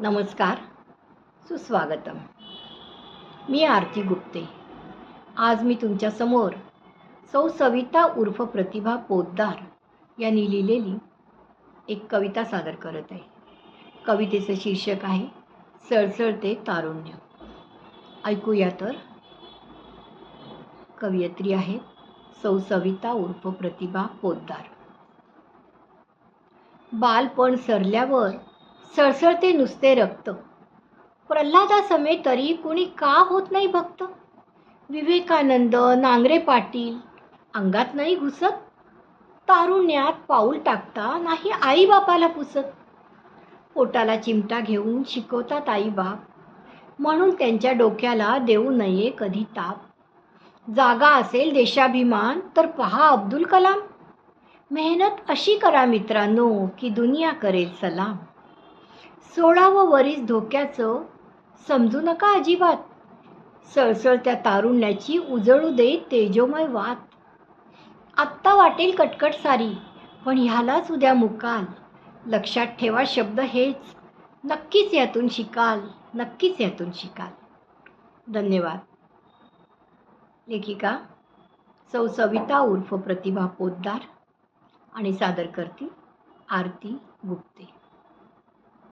नमस्कार सुस्वागतम. मी आरती गुप्ते. आज मी तुमच्यासमोर सौ सविता उर्फ प्रतिभा पोद्दार यांनी लिहिलेली एक कविता सादर करत आहे. कवितेचं शीर्षक आहे सळसळते तारुण्य. ऐकूया तर. कवयित्री आहेत सौ सविता उर्फ प्रतिभा पोद्दार बालपण सरल्यावर सळसळते नुसते रक्त. प्रल्हादासमे तरी कुणी का होत नाही भक्त? विवेकानंद नांगरे पाटील अंगात नाही घुसत? तारुण्यात पाऊल टाकता नाही आईबापाला पुसत? पोटाला चिमटा घेऊन शिकवतात आईबाप म्हणून त्यांच्या डोक्याला देऊ नये कधी ताप. जागा असेल देशाभिमान तर पहा अब्दुल कलाम. मेहनत अशी करा मित्रांनो की दुनिया करेल सलाम. सोळावं वरीस धोक्याचं समजू नका अजिबात. सळसळत्या तारुण्याची उजळू दे तेजोमय वात. आत्ता वाटेल कटकट सारी पण ह्यालाच उद्या मुकाल. लक्षात ठेवा शब्द हेच. नक्कीच यातून शिकाल नक्कीच यातून शिकाल. धन्यवाद. लेखिका सौ सविता उर्फ प्रतिभा पोद्दार आणि सादर करती आरती गुप्ते.